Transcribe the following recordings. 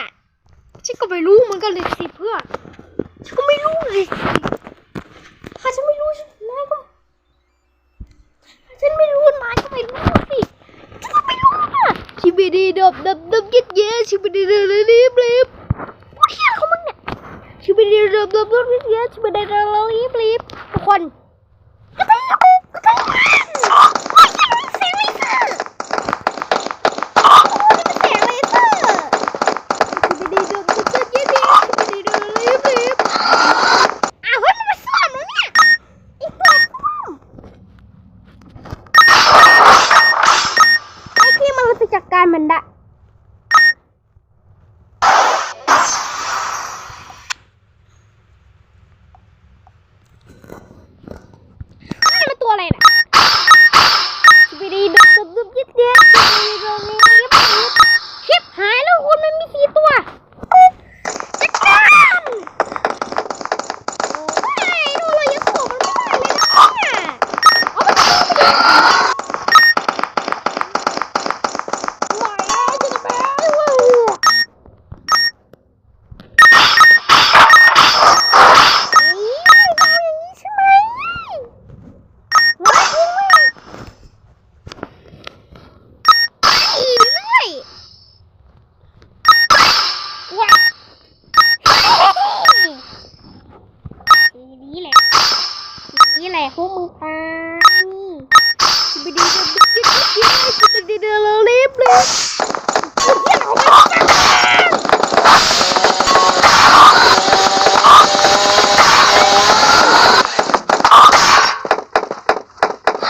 น่ะฉันก็ไม่รู้เหมันก็เลยสิเพื่อนฉันก็ไม่รู้เลยสิถ้าฉันไม่รู้ฉันนายก็ฉันไม่รู้นายก็ไม่รู้สิฉันก็ไม่รู้นะชิบิดีดบดบดบเย็ดเย็ดชิบิดีดบรีบรีบโอ้เฮียเขามึงเนี่ยชิบิดีดบดบดบเย็ดเย็ดชิบิดีดบรีบเรีบทุกคนกระตือกระตือโอ้ยเฮียมันเสียงเลเซอร์โอ้ยมันเสียงเลเซอร์ ชิบดีดบดบเย็ดเย็ดชิบดีดบรีบรีบอ้าวเฮ้ยมันมาซ่อนวะเนี่ยอีตัวกุ้งไอ้ที่มันรู้สึกจัดการ มันได้นี่ตัวอะไรนะชิดีดบดบเย็ดเย็ดชิบดีดบรีบรีบชิบหายแล้วคุณมันมีสี่ตัวจัดการโอ้ยดนเลยยังสู้มันไม่ได้เลยนะเอาไปดูไปดู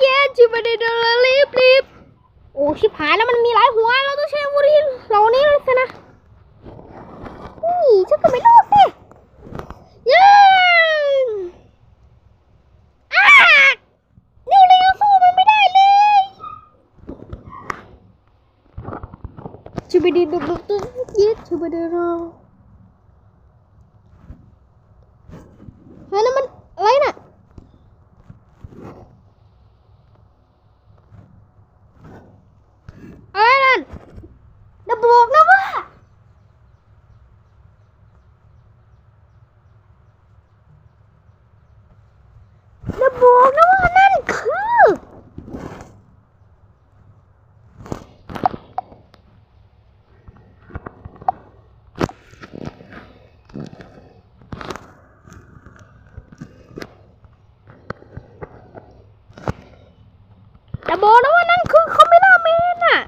ดบยอดดิเจชิบดีดบรีบรีบโอ้ชิบหายแล้วมันมีหลายหัวเราต้องใช้อาวุธที่เหล่านี้เลยสินะนี่ฉันก็ไม่รู้สิเย้อ้าเร็วเร็วสู้มันไม่ได้เลยชิบดีดบดบเย็ดชิบดีดบเฮ้ยนั่นมันอะไรน่ะ อะไรนั่นอย่าบอกนะว่า อย่าบอกนะว่านั่นคือ อย่า บอกนะว่านั่นคือคอมเมล่าแมนอะ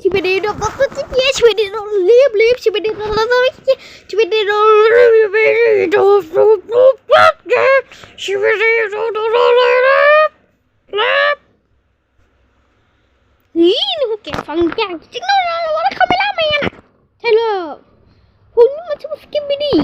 ชิบดีดอกตัวจิ๊บเย่ชิบดีดอกรีบรีบชิบดีดอกตัวจิ๊บชิบดีดอกรีบรีบดอกปุ๊บปุ๊บปุ๊บชิบดีดอกดอกดอกรีบรีบนี่นี่พวกแกฟังอย่างจริงๆนะว่าคอมเมล่าแมนอะใช่เลยคุณนี่มันชื่อสกิมบิดี้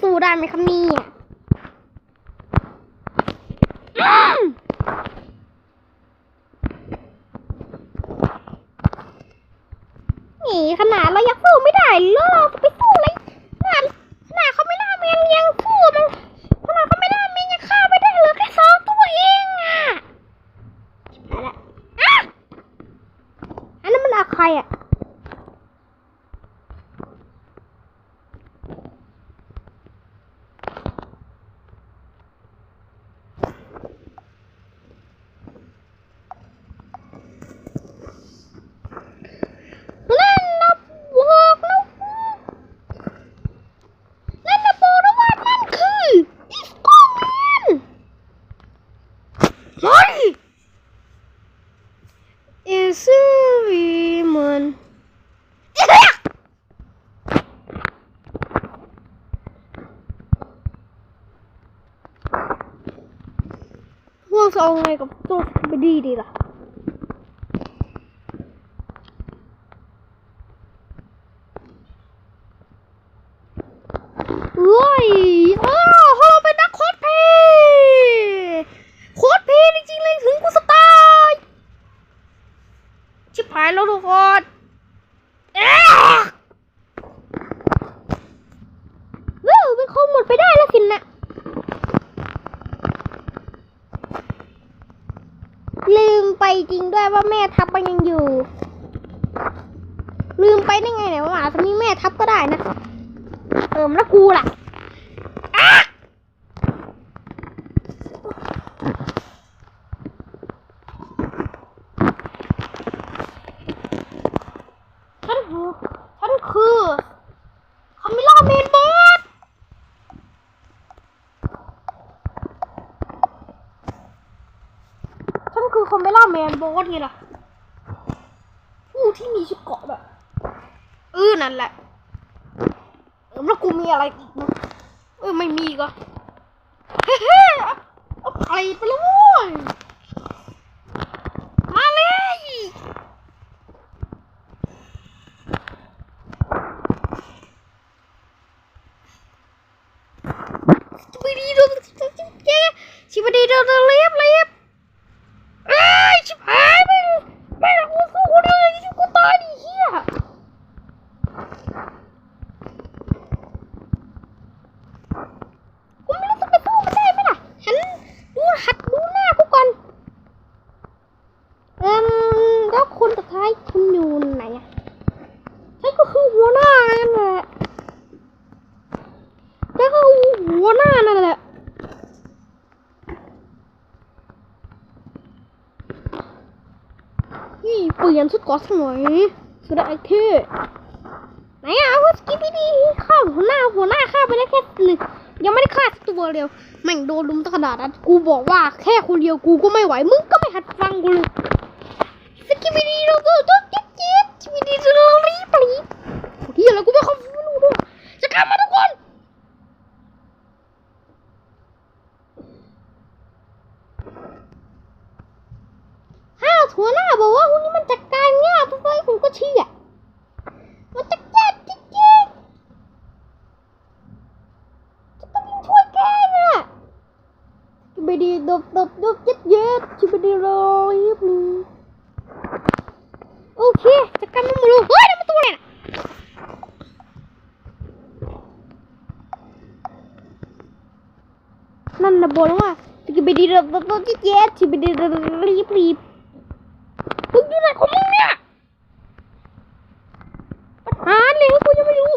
สู้ได้ไหมครับนี่นีขนาดเรายังสู้ไม่ได้เลยจะไปสู้อะไรขนาดขนาดเขาไม่น่าเมียนยังสู้มันขนาดเขาไม่น่าเมียนยังฆ่าไม่ได้เลยแค่สองตัวเองอะอะไรอะอันนั้นมันอะไรอะ เอาไงกับตัวสกิบดีดีล่ะ เฮ้ยโอ้โหเป็นนักโคสเพลย์โคสเพลย์จริงๆเลยถึงกูสไตล์ชิบหายแล้วทุกคนเอ๊ะเว้ยมันคงหมดไปได้แล้วสินะ ลืมไป จริงด้วยว่าแม่ทับมันยังอยู่ ลืมไปได้ไงเนี่ยว่าอาจจะมีแม่ทับก็ได้นะ เออแล้วกูล่ะอะฉันคือฉันคือคามิล่าเมนบอสฉันคือคามิล่า แมนบอสไงล่ะ ผู้ที่มีชุดเกาะแบบเออนั่นแหละเออแล้วกูมีอะไรอีกนะเออไม่มีก็เฮ้เฮ้อาเอาไข่ไปเลยเว้ยมาเลยชิบดีโดนชิบดีโดนเลียบเลียบเอ้ยชิบหายไปไม่ละกูสู้คนเดียวอย่างนี้กูตายดิเฮีย กูไม่รู้จะไปสู้มันได้ไหมล่ะ ฉันดูหัดดูหน้ากูก่อน เอิ่มแล้วคนสุดท้ายคุณอยู่ไหนอะฉันก็คือหัวหน้านั่นแหละฉันก็คือหัวหน้านั่นแหละ นี่เปลี่ยนชุดก่อนสักหน่อยสุดไอเท่ไหนอะเอาสกิปปี้ดีข้าหัวหน้าหัวหน้าข้าไปได้แค่หนึ่งยังไม่ได้ฆ่าตัวเดียวแม่งโดนลุมตะขนาดนั้นกูบอกว่าแค่คนเดียวกูก็ไม่ไหวมึงก็ไม่หัดฟังกูเลยสกิปปี้ดีเราตัวตัวเจ็บเจ็บสกิปปี้ดีเรารีบรีบเฮียแล้วกูไม่เข้าไม่รู้ด้วยจะกลับมาทุกคนห้าวหัวหน้าบอกว่าพวกนี้มันจัดการง่ายทุกคนผมก็เชื่อ มันจะแก้จริงๆจะต้องช่วยแก้น่ะจะไปดีดบดบดบเย็ดเย็ดจะไปดีรอยบนึงโอเคจะ กันมันมาดูเฮ้ยมันตัวอะไรนะนั่นนะบอกว่าจะไปดีดบดบดเย็ดเย็ดจะไปดีรีบรีบมึงอยู่ไหนของมึงเนี่ยปัญหาเลยกูยังไม่รู้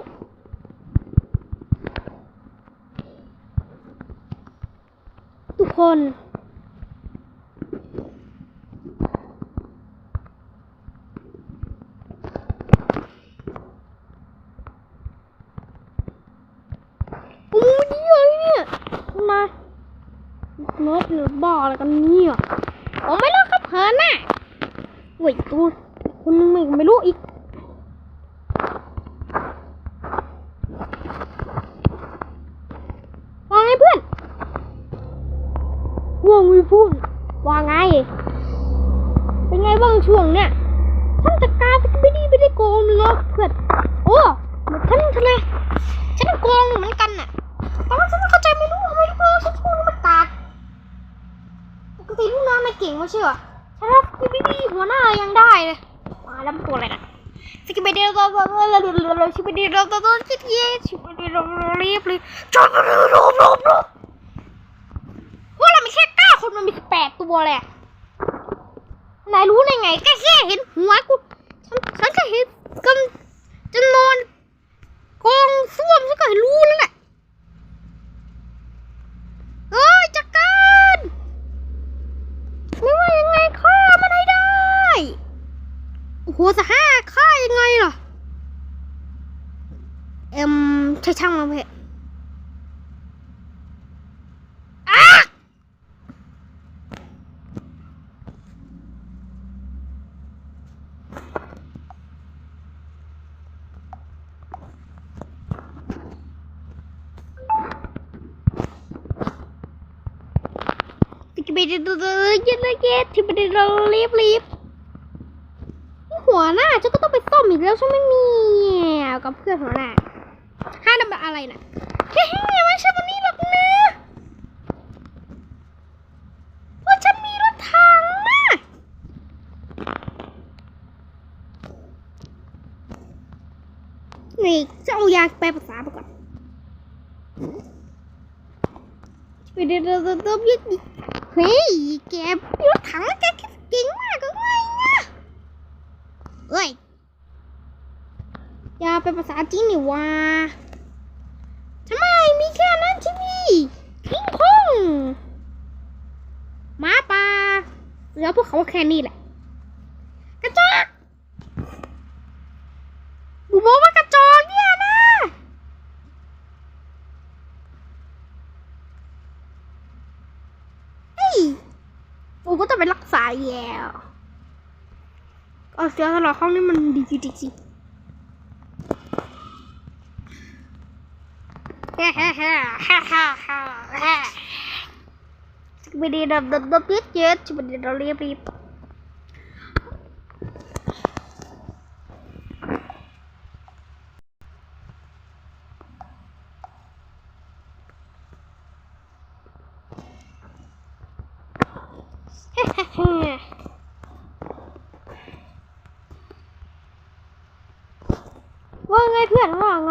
ทุกคนกูไม่ดีเลยเนี่ยมาเนิร์ดหรือ บ้าอะไรกันเนี่ยโอ้ไม่รอดครับเพลินน่ะโว้ยตัวคนนึงไม่รู้อีก ว่าไงเพื่อนว่าไงพูดว่าไง เป็นไงบ้างช่วงเนี้ยฉันจัดการสกิปดี้ไม่ได้โกงเนาะเพื่อน โอ้ฉันทำไมฉันโกงเหมือนกันน่ะแต่ว่าฉันไม่เข้าใจไม่รู้ทำไมลูกน้องฉันช่วงนี้มันกากป กติลูกน้องไม่เก่งไม่ใช่เหรอฉันรับสกิปดี้หัวหน้ายังได้เลยมาแล้วตัวอะไรนะสกิปเดียวตัวตัวตัวตัวตัวสกิปเดียวตัวตัวจิ๊ดเย่สกิปเดียวรีบเลยจอดรอบรอบรอบรอบว่าเรามีแค่เก้าคนมันมีสิบแปดตัวแหละนายรู้ได้ไงแค่แค่เห็นหัวกูฉันฉันแค่เห็นกำจะนอนกองส้วมฉันก็เห็นรู้แล้วแหละเฮ้ยจักการไม่ว่ายังไงฆ่ามันให้ได้ โอ้โหสห้าค่ายังไงล่ะ เอ็ม ใช่ช่างมันเพะอะสกิไปเดินเดินเดินเย็นเลยเย็นที่ไปเดินเดินรีบรีบนี่หัวหน้าฉันก็ต้องไปซ่อมอีกแล้วใช่ไหมเนี่ยกับเพื่อนหัวหน้า ห้าดำอะไรนะเฮ้ยไม่ใช่วันนี้หรอกนะว่าฉันมีรถถังนะนี่จะเอายาแปลภาษาไปก่อนไปเดินเดินเดินเดินยึดยึดเฮ้ยแกรถถังแล้วแกเก่งมากก็ไงนะเอ้ยยาเป็นภาษาจีนนี่วะทำไมมีแค่นั้นที่นี่คิงคองหมาป่า เสือพวกเขาแค่นี้แหละกระจอกกูบอกว่ากระจอกเนี่ยนะเฮ้ยกูก็ต้องไปรักษาแย่เอาเสียตลอดห้องนี้มันดีจริงๆฮ้เฮ้เฮ้ฮ่าฮ่าฮ่าฮ่า ไม่ได้ดับดับดับเย็ดเย็ดไม่ได้ดับเรียบรีบเฮ้เฮ้เฮ้ว่าไงเพื่อนว่าไง